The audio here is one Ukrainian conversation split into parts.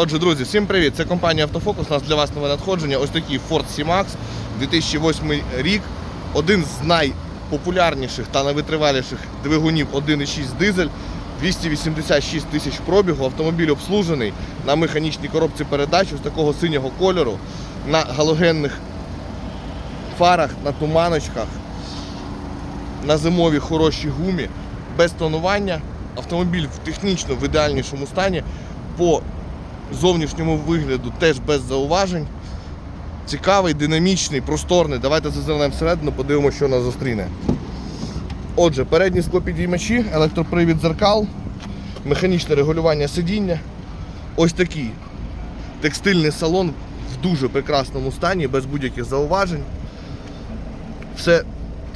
Отже, друзі, всім привіт! Це компанія Автофокус. У нас для вас нове надходження. Ось такий Ford C-Max 2008 рік. Один з найпопулярніших та найвитриваліших двигунів 1,6 дизель. 286 тисяч пробігу. Автомобіль обслужений на механічній коробці передач ось такого синього кольору, на галогенних фарах, на туманочках, на зимовій хорошій гумі, без тонування. Автомобіль в технічно в ідеальнішому стані. По зовнішньому вигляду теж без зауважень. Цікавий, динамічний, просторний. Давайте зазирнемо всередину, подивимося, що нас зустріне. Отже, передні склопідіймачі, електропривід дзеркал, механічне регулювання сидіння. Ось такий текстильний салон в дуже прекрасному стані, без будь-яких зауважень. Все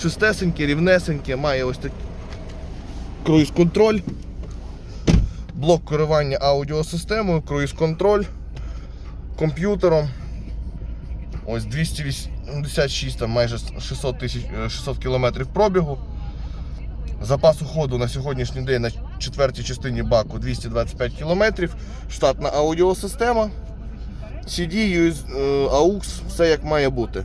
чистесеньке, рівнесеньке, має ось такий круїз-контроль, блок керування аудіосистемою, круїз-контроль, комп'ютером. Ось 286, там майже 600 тисяч 600 кілометрів пробігу. Запасу ходу на сьогоднішній день на четвертій частині баку 225 кілометрів. Штатна аудіосистема. CD, US, е, AUX, все як має бути.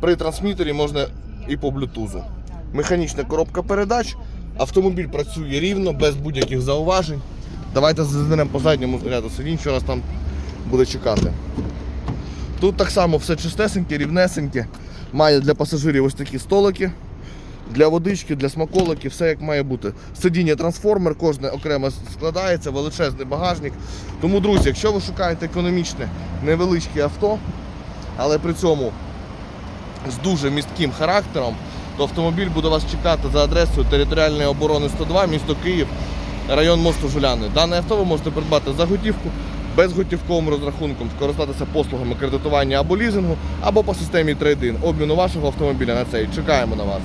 При трансмітері можна і по блютузу. Механічна коробка передач. Автомобіль працює рівно, без будь-яких зауважень. Давайте зазирнемо по задньому ряду сидінь, що нас там буде чекати. Тут так само все чистесеньке, рівнесеньке. Має для пасажирів ось такі столики. Для водички, для смаколиків, все як має бути. Сидіння трансформер, кожне окремо складається, величезний багажник. Тому, друзі, якщо ви шукаєте економічне, невеличке авто, але при цьому з дуже містким характером, то автомобіль буде вас чекати за адресою територіальної оборони 102, місто Київ, район мосту Жуляни. Дане авто ви можете придбати за готівку, безготівковим розрахунком, скористатися послугами кредитування або лізингу, або по системі трейдин, обміну вашого автомобіля на цей. Чекаємо на вас.